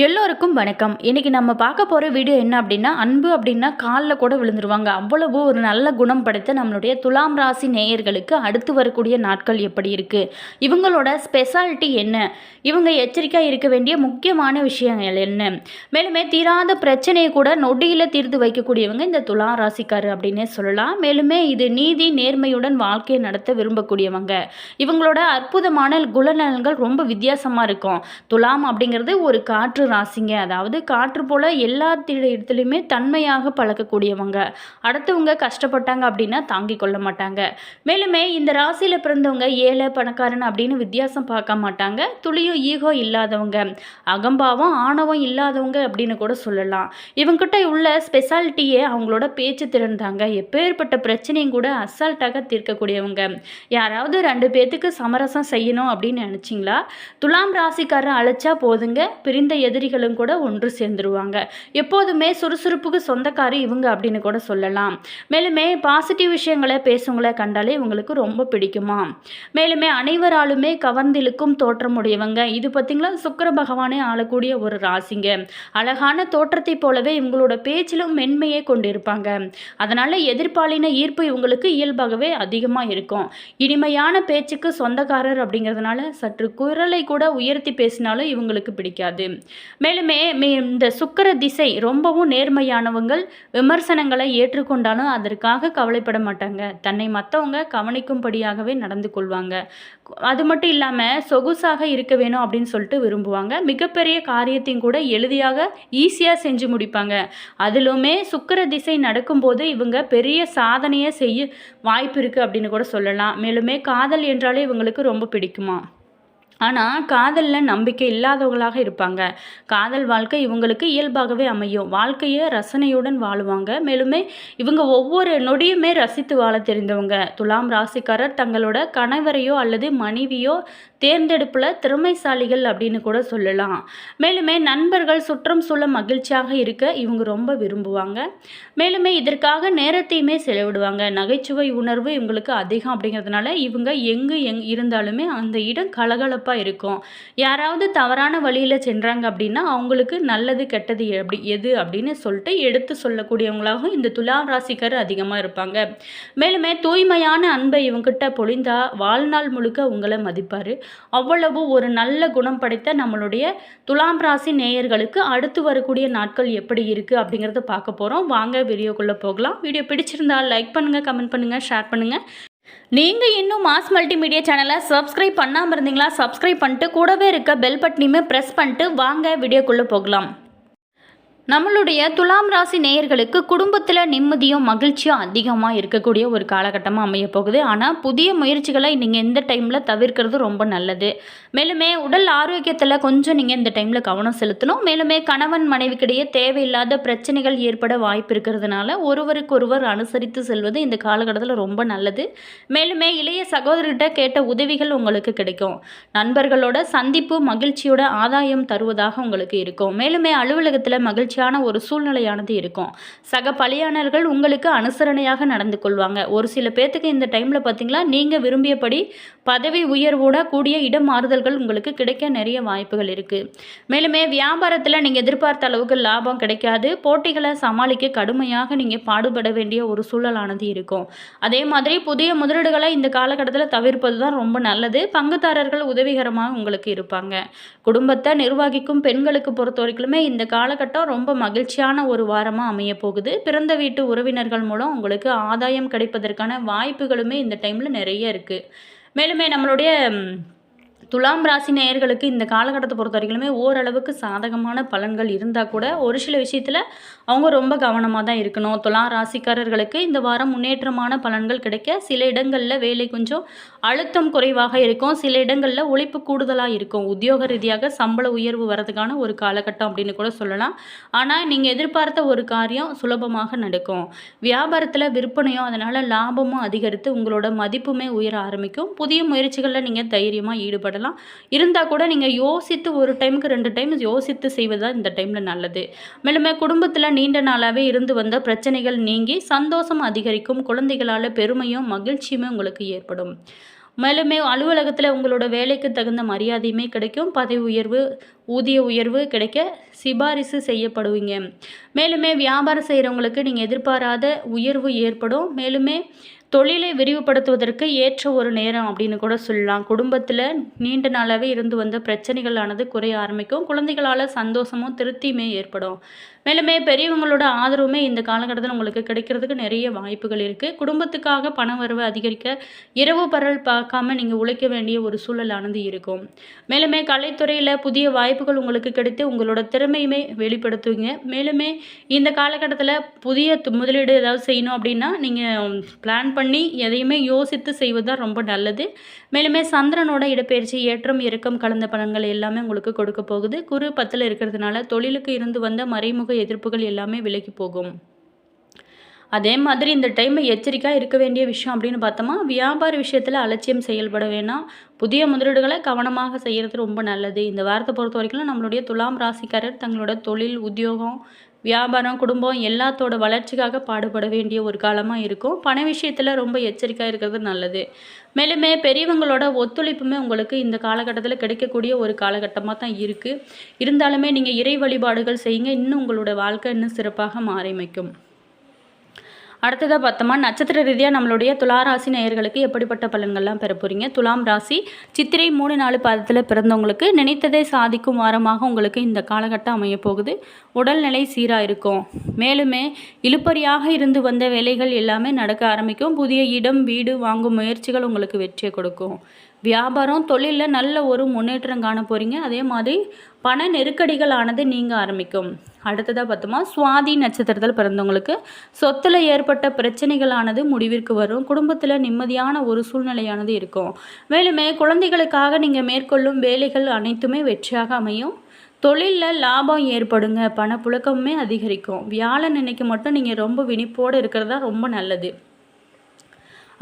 எல்லோருக்கும் வணக்கம். இன்றைக்கி நம்ம பார்க்க போகிற வீடியோ என்ன அப்படின்னா அன்பு அப்படின்னா காலில் கூட விழுந்துருவாங்க. அவ்வளவு ஒரு நல்ல குணம் படைத்த நம்மளுடைய துலாம் ராசி நேயர்களுக்கு அடுத்து வரக்கூடிய நாட்கள் எப்படி இருக்குது இவங்களோட ஸ்பெஷாலிட்டி என்ன? இவங்க எச்சரிக்கையாக இருக்க வேண்டிய முக்கியமான விஷயங்கள் என்ன? மேலுமே தீராத பிரச்சனையை கூட நொடியில் தீர்த்து வைக்கக்கூடியவங்க இந்த துலாம் ராசிக்காரு அப்படின்னே சொல்லலாம். மேலுமே இது நீதி நேர்மையுடன் வாழ்க்கையை நடத்த விரும்பக்கூடியவங்க. இவங்களோட அற்புதமான குணநலன்கள் ரொம்ப வித்தியாசமாக இருக்கும். துலாம் அப்படிங்கிறது ஒரு காற்று ராசிங்க. அதாவது காற்று போல் எல்லா இடத்துலையுமே தன்மையாக பழக்கக்கூடியவங்க. அடுத்தவங்க கஷ்டப்பட்டாங்க அப்படின்னா தாங்கிக் கொள்ள மாட்டாங்க. மேலுமே இந்த ராசியில் பிறந்தவங்க ஏழை பணக்காரன் அப்படின்னு வித்தியாசம் பார்க்க மாட்டாங்க. துளியும் ஈகோ இல்லாதவங்க. அகம்பாவம் ஆணவம் இல்லாதவங்க அப்படின்னு கூட சொல்லலாம். இவங்ககிட்ட உள்ள ஸ்பெஷாலிட்டியே அவங்களோட பேச்சு திறன் தாங்க எப்பேற்பட்ட பிரச்சனையும் கூட அசால்ட்டாக தீர்க்கக்கூடியவங்க. யாராவது ரெண்டு பேர்த்துக்கு சமரசம் செய்யணும் அப்படின்னு நினச்சிங்களா? துலாம் ராசிக்காரன் அழைச்சா போதுங்க. பிரிந்த எதிரிகளும் கூட ஒன்று சேர்ந்துருவாங்க. எப்போதுமே சுறுசுறுப்புக்கு சொந்தக்காரி இவங்க அப்படின்னு கூட சொல்லலாம். மேலுமே பாசிட்டிவ் விஷயங்களை பேசுவங்களை கண்டாலே இவங்களுக்கு ரொம்ப பிடிக்குமா? மேலுமே அனைவராலுமே கவர்ந்திழுக்கும் தோற்றமுடையவங்க. இது பார்த்திங்களா? சுக்கிர பகவானே ஆளக்கூடிய ஒரு ராசிங்க. அழகான தோற்றத்தை போலவே இவங்களோட பேச்சிலும் மென்மையை கொண்டிருப்பாங்க. அதனால் எதிர்பாலின ஈர்ப்பு இவங்களுக்கு இயல்பாகவே அதிகமாக இருக்கும். இனிமையான பேச்சுக்கு சொந்தக்காரர் அப்படிங்கிறதுனால சற்று குரலை கூட உயர்த்தி பேசினாலும் இவங்களுக்கு பிடிக்காது. மேலுமே இந்த சுக்கர திசை ரொம்பவும் நேர்மையானவங்கள் விமர்சனங்களை ஏற்றுக்கொண்டாலும் அதற்காக கவலைப்பட மாட்டாங்க. தன்னை மற்றவங்க கவனிக்கும்படியாகவே நடந்து கொள்வாங்க. அது மட்டும் இல்லாமல் சொகுசாக இருக்க வேணும் அப்படின்னு சொல்லிட்டு விரும்புவாங்க. மிகப்பெரிய காரியத்தையும் கூட எளிதியாக ஈஸியாக செஞ்சு முடிப்பாங்க. அதிலுமே சுக்கர திசை நடக்கும்போது இவங்க பெரிய சாதனையை செய்ய வாய்ப்பு இருக்குது அப்படின்னு கூட சொல்லலாம். மேலுமே காதல் என்றாலே இவங்களுக்கு ரொம்ப பிடிக்குமா? ஆனால் காதலில் நம்பிக்கை இல்லாதவங்களாக இருப்பாங்க. காதல் வாழ்க்கை இவங்களுக்கு இயல்பாகவே அமையும். வாழ்க்கையை ரசனையுடன் வாழுவாங்க. மேலுமே இவங்க ஒவ்வொரு நொடியுமே ரசித்து வாழ தெரிந்தவங்க. துலாம் ராசிக்காரர் தங்களோட கணவரையோ அல்லது மனைவியோ தேர்ந்தெடுப்பில் திறமைசாலிகள் அப்படின்னு கூட சொல்லலாம். மேலுமே நண்பர்கள் சுற்றம் சூழ மகிழ்ச்சியாக இருக்க இவங்க ரொம்ப விரும்புவாங்க. மேலுமே இதற்காக நேரத்தையுமே செலவிடுவாங்க. நகைச்சுவை உணர்வு இவங்களுக்கு அதிகம் அப்படிங்கிறதுனால இவங்க எங்கு எங் இருந்தாலுமே அந்த இடம் கலகலப்பாக இருக்கும். யாராவது தவறான வழியில் சென்றாங்க அப்படின்னா அவங்களுக்கு நல்லது கெட்டது எப்படி எது அப்படின்னு சொல்லிட்டு எடுத்து சொல்லக்கூடியவங்களாகவும் இந்த துலா ராசிக்காரர் அதிகமாக இருப்பாங்க. மேலுமே தூய்மையான அன்பை இவங்ககிட்ட பொழிந்தா வாழ்நாள் முழுக்க உங்களை மதிப்பார். அவ்வளவு ஒரு நல்ல குணம் படைத்த நம்மளுடைய துலாம் ராசி நேயர்களுக்கு அடுத்து வரக்கூடிய நாட்கள் எப்படி இருக்குது அப்படிங்கிறத பார்க்க போகிறோம் வாங்க வீடியோக்குள்ளே போகலாம். வீடியோ பிடிச்சிருந்தால் லைக் பண்ணுங்கள் கமெண்ட் பண்ணுங்கள் ஷேர் பண்ணுங்கள் நீங்கள் இன்னும் மாஸ் மல்டிமீடியா சேனலை சப்ஸ்கிரைப் பண்ணாமல் இருந்தீங்களா? சப்ஸ்கிரைப் பண்ணிட்டு கூடவே இருக்க பெல் பட்டனையுமே ப்ரெஸ் பண்ணிட்டு வாங்க வீடியோக்குள்ளே போகலாம். நம்மளுடைய துலாம் ராசி நேயர்களுக்கு குடும்பத்தில் நிம்மதியும் மகிழ்ச்சியும் அதிகமாக இருக்கக்கூடிய ஒரு காலகட்டமாக அமைய போகுது. ஆனால் புதிய முயற்சிகளை நீங்கள் இந்த டைமில் தவிர்க்கிறது ரொம்ப நல்லது. மேலுமே உடல் ஆரோக்கியத்தில் கொஞ்சம் நீங்கள் இந்த டைமில் கவனம் செலுத்தணும். மேலுமே கணவன் மனைவிக்கிடையே தேவையில்லாத பிரச்சனைகள் ஏற்பட வாய்ப்பு இருக்கிறதுனால ஒருவருக்கொருவர் அனுசரித்து செல்வது இந்த காலகட்டத்தில் ரொம்ப நல்லது. மேலுமே இளைய சகோதரர்கிட்ட கேட்ட உதவிகள் உங்களுக்கு கிடைக்கும். நண்பர்களோட சந்திப்பு மகிழ்ச்சியோட ஆதாயம் தருவதாக உங்களுக்கு இருக்கும். மேலுமே அலுவலகத்தில் மகிழ்ச்சி மகிழ்ச்சியான ஒரு சூழ்நிலையானது இருக்கும். சக பலியானர்கள் உங்களுக்கு அனுசரணையாக நடந்து கொள்வாங்க. ஒரு சில பேர்த்துக்கு இந்த டைமில் பார்த்தீங்களா நீங்கள் விரும்பியபடி பதவி உயர்வோட கூடிய இடம் மாறுதல்கள் உங்களுக்கு கிடைக்க நிறைய வாய்ப்புகள் இருக்குது மேலுமே வியாபாரத்தில் நீங்கள் எதிர்பார்த்த அளவுக்கு லாபம் கிடைக்காது. போட்டிகளை சமாளிக்க கடுமையாக நீங்கள் பாடுபட வேண்டிய ஒரு சூழலானது இருக்கும். அதே மாதிரி புதிய முதலீடுகளை இந்த காலகட்டத்தில் தவிர்ப்பது தான் ரொம்ப நல்லது. பங்குதாரர்கள் உதவிகரமாக உங்களுக்கு இருப்பாங்க. குடும்பத்தை நிர்வகிக்கும் பெண்களுக்கு பொறுத்த வரைக்குமே இந்த காலகட்டம் ரொம்ப ரொம்ப மகிழ்ச்சியான ஒரு வாரமாக அமைய போகுது. பிறந்த வீட்டு உறவினர்கள் மூலம் உங்களுக்கு ஆதாயம் கிடைப்பதற்கான வாய்ப்புகளுமே இந்த டைமில் நிறைய இருக்குது மேலுமே நம்மளுடைய துலாம் ராசி நேயர்களுக்கு இந்த காலகட்டத்தை பொறுத்த வரைக்குமே ஓரளவுக்கு சாதகமான பலன்கள் இருந்தால் கூட ஒரு சில விஷயத்தில் அவங்க ரொம்ப கவனமாக தான் இருக்கணும். துலாம் ராசிக்காரர்களுக்கு இந்த வாரம் முன்னேற்றமான பலன்கள் கிடைக்க சில இடங்களில் வேலை கொஞ்சம் அழுத்தம் குறைவாக இருக்கும். சில இடங்களில் உழைப்பு கூடுதலாக இருக்கும். உத்தியோக ரீதியாக சம்பள உயர்வு வரதுக்கான ஒரு காலகட்டம் அப்படின்னு கூட சொல்லலாம். ஆனால் நீங்கள் எதிர்பார்த்த ஒரு காரியம் சுலபமாக நடக்கும். வியாபாரத்தில் விற்பனையும் அதனால் லாபமும் அதிகரித்து உங்களோட மதிப்புமே உயர ஆரம்பிக்கும். புதிய முயற்சிகளில் நீங்கள் தைரியமாக ஈடுபடலாம். இருந்தால் கூட நீங்கள் யோசித்து ஒரு டைமுக்கு ரெண்டு டைம் யோசித்து செய்வது தான் இந்த டைமில் நல்லது. மேலுமே குடும்பத்தில் நீண்ட நாளாகவே இருந்து வந்த பிரச்சனைகள் நீங்கி சந்தோஷம் அதிகரிக்கும் குழந்தைகளால் பெருமையும் மகிழ்ச்சியுமே உங்களுக்கு ஏற்படும். மேலுமே அலுவலகத்தில் உங்களோட வேலைக்கு தகுந்த மரியாதையுமே கிடைக்கும். பதவி உயர்வு ஊதிய உயர்வு கிடைக்க சிபாரிசு செய்யப்படுவீங்க. மேலுமே வியாபாரம் செய்கிறவங்களுக்கு நீங்கள் எதிர்பாராத உயர்வு ஏற்படும். மேலுமே தொழிலை விரிவுபடுத்துவதற்கு ஏற்ற ஒரு நேரம் அப்படின்னு கூட சொல்லலாம். குடும்பத்தில் நீண்ட நாளாகவே இருந்து வந்த பிரச்சனைகளானது குறைய ஆரம்பிக்கும். குழந்தைகளால் சந்தோஷமும் திருப்தியுமே ஏற்படும். மேலுமே பெரியவங்களோட ஆதரவுமே இந்த காலகட்டத்தில் உங்களுக்கு கிடைக்கிறதுக்கு நிறைய வாய்ப்புகள் இருக்குது குடும்பத்துக்காக பண வரவு அதிகரிக்க இரவு பரல் பார்க்காம நீங்கள் உழைக்க வேண்டிய ஒரு சூழலானது இருக்கும். மேலுமே கலைத்துறையில் புதிய வாய்ப்புகள் உங்களுக்கு கிடைத்து உங்களோட திறமையுமே வெளிப்படுத்துவீங்க. மேலுமே இந்த காலகட்டத்தில் புதிய முதலீடு ஏதாவது செய்யணும் அப்படின்னா நீங்கள் பிளான் பண்ணி பண்ணி எதையுமே யோசித்து செய்வது தான் ரொம்ப நல்லது. மேலுமே சந்திரனோட இடப்பெயர்ச்சி ஏற்றம் இறக்கம் கலந்த பலன்கள் எல்லாமே உங்களுக்கு கொடுக்க போகுது. குரு பத்தில் இருக்கிறதுனால தொழிலுக்கு இருந்து வந்த மறைமுக எதிர்ப்புகள் எல்லாமே விலகி போகும். அதே மாதிரி இந்த டைமில் எச்சரிக்கையாக இருக்க வேண்டிய விஷயம் அப்படின்னு பார்த்தோமா வியாபார விஷயத்தில் அலட்சியம் செயல்பட வேணாம். புதிய முதலீடுகளை கவனமாக செய்கிறது ரொம்ப நல்லது. இந்த வாரத்தை பொறுத்த வரைக்கும் நம்மளுடைய துலாம் ராசிக்காரர் தங்களோட தொழில் உத்தியோகம் வியாபாரம் குடும்பம் எல்லாத்தோட வளர்ச்சிக்காக பாடுபட வேண்டிய ஒரு காலமாக இருக்கும். பண விஷயத்தில் ரொம்ப எச்சரிக்கையாக இருக்கிறது நல்லது. மேலுமே பெரியவங்களோட ஒத்துழைப்புமே உங்களுக்கு இந்த காலகட்டத்தில் கிடைக்கக்கூடிய ஒரு காலகட்டமாக தான் இருக்குது இருந்தாலுமே நீங்கள் இறை வழிபாடுகள் செய்யுங்க. இன்னும் உங்களோட வாழ்க்கை இன்னும் சிறப்பாக மாறிமைக்கும் அடுத்ததாக பார்த்தோமா நட்சத்திர ரீதியாக நம்மளுடைய துளாராசி நேயர்களுக்கு எப்படிப்பட்ட பலன்கள்லாம் பெற போகிறீங்க துலாம் ராசி சித்திரை மூணு நாலு பாதத்தில் பிறந்தவங்களுக்கு நினைத்ததை சாதிக்கும் வாரமாக உங்களுக்கு இந்த காலகட்டம் அமைய போகுது. உடல்நிலை சீராக இருக்கும் மேலுமே இழுப்பறியாக இருந்து வந்த வேலைகள் எல்லாமே நடக்க ஆரம்பிக்கும். புதிய இடம் வீடு வாங்கும் முயற்சிகள் உங்களுக்கு வெற்றியை கொடுக்கும். வியாபாரம் தொழிலில் நல்ல ஒரு முன்னேற்றம் காண போகிறீங்க அதே மாதிரி பண நெருக்கடிகளானது நீங்கள் ஆரம்பிக்கும். அடுத்ததாக பார்த்தோமா சுவாதி நட்சத்திரத்தில் பிறந்தவங்களுக்கு சொத்தில் ஏற்பட்ட பிரச்சனைகளானது முடிவிற்கு வரும். குடும்பத்தில் நிம்மதியான ஒரு சூழ்நிலையானது இருக்கும். மேலுமே குழந்தைகளுக்காக நீங்கள் மேற்கொள்ளும் வேலைகள் அனைத்துமே வெற்றியாக அமையும். தொழிலில் லாபம் ஏற்படுங்க. பணப்புழக்கமுமே அதிகரிக்கும். வியாழன் இன்னைக்கு மட்டும் நீங்கள் ரொம்ப விழிப்போடு இருக்கிறதா ரொம்ப நல்லது.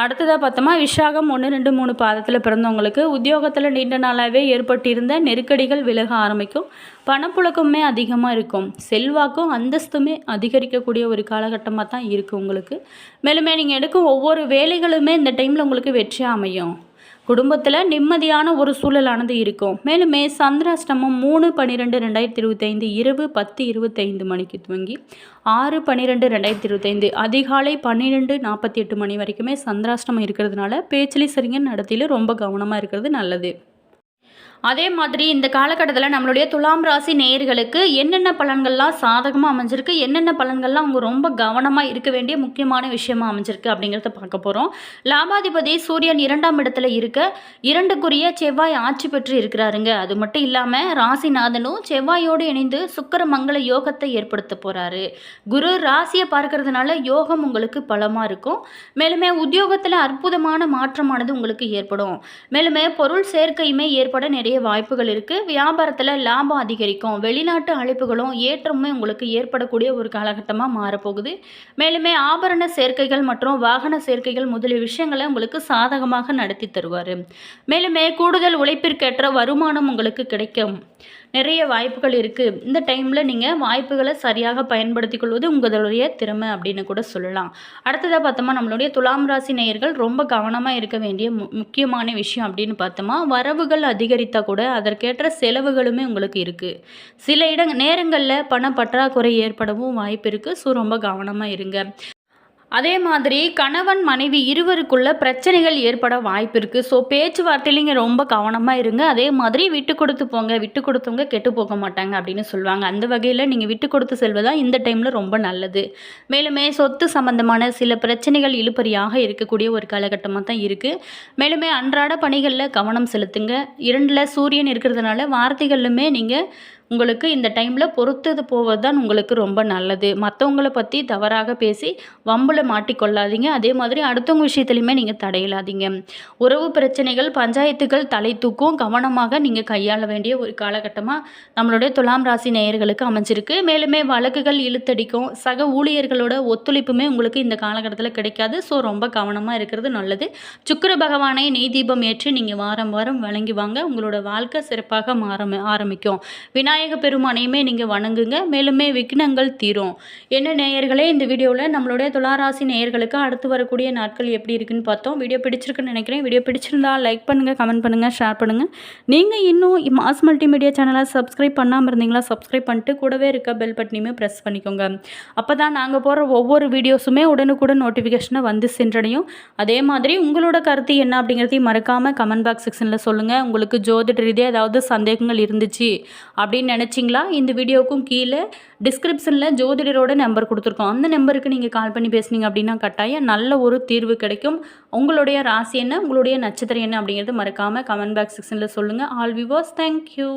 அடுத்ததாக பார்த்தோமா விஷாகம் ஒன்று ரெண்டு மூணு பாதத்தில் பிறந்தவங்களுக்கு உத்தியோகத்தில் நீண்ட நாளாகவே ஏற்பட்டிருந்த நெருக்கடிகள் விலக ஆரம்பிக்கும். பணப்புழக்கமே அதிகமாக இருக்கும். செல்வாக்கும் அந்தஸ்துமே அதிகரிக்கக்கூடிய ஒரு காலகட்டமாக தான் இருக்குது உங்களுக்கு. மேலுமே நீங்கள் எடுக்கும் ஒவ்வொரு வேலைகளுமே இந்த டைமில் உங்களுக்கு வெற்றியாக அமையும். குடும்பத்தில் நிம்மதியான ஒரு சூழலானது இருக்கும். மேலுமே சந்திராஷ்டமம் மூணு பன்னிரெண்டு ரெண்டாயிரத்தி இருபத்தைந்து இரவு பத்து இருபத்தைந்து மணிக்கு துவங்கி ஆறு பன்னிரெண்டு ரெண்டாயிரத்தி இருபத்தைந்து அதிகாலை பன்னிரெண்டு நாற்பத்தி எட்டு மணி வரைக்குமே சந்திராஷ்டமம் இருக்கிறதுனால பேச்சிலி சரிங்க நடத்தியில் ரொம்ப கவனமாக இருக்கிறது நல்லது. அதே மாதிரி இந்த காலகட்டத்தில் நம்மளுடைய துலாம் ராசி நேயர்களுக்கு என்னென்ன பலன்கள்லாம் சாதகமாக அமைஞ்சிருக்கு? என்னென்ன பலன்கள்லாம் அவங்க ரொம்ப கவனமாக இருக்க வேண்டிய முக்கியமான விஷயமா அமைஞ்சிருக்கு அப்படிங்கிறத பார்க்க போகிறோம் லாபாதிபதி சூரியன் இரண்டாம் இடத்துல இருக்க. இரண்டுக்குரிய செவ்வாய் ஆட்சி பெற்று இருக்கிறாருங்க. அது மட்டும் இல்லாமல் ராசிநாதனும் செவ்வாயோடு இணைந்து சுக்கர மங்கள யோகத்தை ஏற்படுத்த போகிறாரு குரு ராசியை பார்க்கறதுனால யோகம் உங்களுக்கு பலமாக இருக்கும். மேலுமே உத்தியோகத்தில் அற்புதமான மாற்றமானது உங்களுக்கு ஏற்படும். மேலுமே பொருள் சேர்க்கையுமே ஏற்பட நிறைய வாய்ப்புகள் இருக்குது வியாபாரத்தில் லாபம் அதிகரிக்கும். வெளிநாட்டு அழைப்புகளும் ஏற்றமுமே உங்களுக்கு ஏற்படக்கூடிய ஒரு காலகட்டமாக மாறப்போகுது. மேலுமே ஆபரண சேர்க்கைகள் மற்றும் வாகன சேர்க்கைகள் முதலிய விஷயங்களை உங்களுக்கு சாதகமாக நடத்தி தருவார். மேலுமே கூடுதல் உழைப்பிற்கேற்ற வருமானம் உங்களுக்கு கிடைக்கும். நிறைய வாய்ப்புகள் இருக்குது இந்த டைமில் நீங்கள் வாய்ப்புகளை சரியாக பயன்படுத்திக் கொள்வது உங்களுடைய திறமை அப்படின்னு கூட சொல்லலாம். அடுத்ததாக பார்த்தோமா நம்மளுடைய துலாம் ராசி நேயர்கள் ரொம்ப கவனமாக இருக்க வேண்டிய மு முக்கியமான விஷயம் அப்படின்னு பார்த்தோமா வரவுகள் அதிகரித்தால் கூட அதற்கேற்ற செலவுகளுமே உங்களுக்கு இருக்குது சில இட நேரங்களில் பண பற்றாக்குறை ஏற்படவும் வாய்ப்பு இருக்குது ஸோ ரொம்ப கவனமாக இருங்க. அதே மாதிரி கணவன் மனைவி இருவருக்குள்ள பிரச்சனைகள் ஏற்பட வாய்ப்பு இருக்குது ஸோ பேச்சுவார்த்தையில் நீங்கள் ரொம்ப கவனமாக இருங்க. அதே மாதிரி விட்டு கொடுத்து போங்க. விட்டு கொடுத்தவங்க கெட்டு போக மாட்டாங்க அப்படின்னு சொல்லுவாங்க. அந்த வகையில் நீங்கள் விட்டு கொடுத்து செல்வதா இந்த டைமில் ரொம்ப நல்லது. மேலுமே சொத்து சம்பந்தமான சில பிரச்சனைகள் இழுப்பறியாக இருக்கக்கூடிய ஒரு காலகட்டமாக தான் இருக்குது மேலுமே அன்றாட பணிகளில் கவனம் செலுத்துங்க. இரண்டில் சூரியன் இருக்கிறதுனால வார்த்தைகளிலுமே நீங்கள் உங்களுக்கு இந்த டைமில் பொறுத்தது போவது தான் உங்களுக்கு ரொம்ப நல்லது. மற்றவங்களை பற்றி தவறாக பேசி வம்பில் மாட்டிக்கொள்ளாதீங்க. அதே மாதிரி அடுத்தவங்க விஷயத்துலையுமே நீங்கள் தடையிலாதீங்க உறவு பிரச்சனைகள் பஞ்சாயத்துகள் தலை தூக்கும். கவனமாக நீங்கள் கையாள வேண்டிய ஒரு காலகட்டமாக நம்மளுடைய துலாம் ராசி நேயர்களுக்கு அமைஞ்சிருக்கு. மேலுமே வழக்குகள் இழுத்தடிக்கும். சக ஊழியர்களோட ஒத்துழைப்புமே உங்களுக்கு இந்த காலகட்டத்தில் கிடைக்காது. ஸோ ரொம்ப கவனமாக இருக்கிறது நல்லது. சுக்கிர பகவானை நெய் தீபம் ஏற்றி நீங்கள் வாரம் வாரம் வழங்கி வாங்க. உங்களோட வாழ்க்கை சிறப்பாக மாற ஆரம்பிக்கும். விநாயகர் விநாயக பெருமானையுமே நீங்கள் வணங்குங்க. மேலுமே விக்னங்கள் தீரும். என்ன நேயர்களே இந்த வீடியோவில் நம்மளுடைய துளாராசி நேயர்களுக்கு அடுத்து வரக்கூடிய நாட்கள் எப்படி இருக்குன்னு பார்த்தோம். வீடியோ பிடிச்சிருக்குன்னு நினைக்கிறேன். வீடியோ பிடிச்சிருந்தா லைக் பண்ணுங்கள் கமெண்ட் பண்ணுங்கள் ஷேர் பண்ணுங்கள் நீங்கள் இன்னும் மாஸ் மல்டிமீடியா சேனலை சப்ஸ்கிரைப் பண்ணாமல் இருந்தீங்களா சப்ஸ்கிரைப் பண்ணிட்டு கூடவே இருக்க பெல் பட்டனையுமே ப்ரெஸ் பண்ணிக்கோங்க. அப்போ தான் நாங்கள் போகிற ஒவ்வொரு வீடியோஸுமே உடனுக்குடன் நோட்டிஃபிகேஷனை வந்து சென்றடையும். அதே மாதிரி உங்களோட கருத்து என்ன அப்படிங்கிறதையும் மறக்காமல் கமெண்ட் பாக்ஸ் செக்ஷனில் சொல்லுங்கள் உங்களுக்கு ஜோதிட ரீதியாக ஏதாவது சந்தேகங்கள் இருந்துச்சு அப்படின்னு அப்படின்னு நினச்சிங்களா? இந்த வீடியோவுக்கும் கீழே டிஸ்கிரிப்ஷனில் ஜோதிடரோட நம்பர் கொடுத்துருக்கோம். அந்த நம்பருக்கு நீங்கள் கால் பண்ணி பேசுனீங்க அப்படின்னா கட்டாயம் நல்ல ஒரு தீர்வு கிடைக்கும். உங்களுடைய ராசி என்ன? உங்களுடைய நட்சத்திரம் என்ன அப்படிங்கிறது மறக்காமல் கமெண்ட் பாக்ஸ் செக்ஷனில் சொல்லுங்கள் ஆல் விவர்ஸ் தேங்க்யூ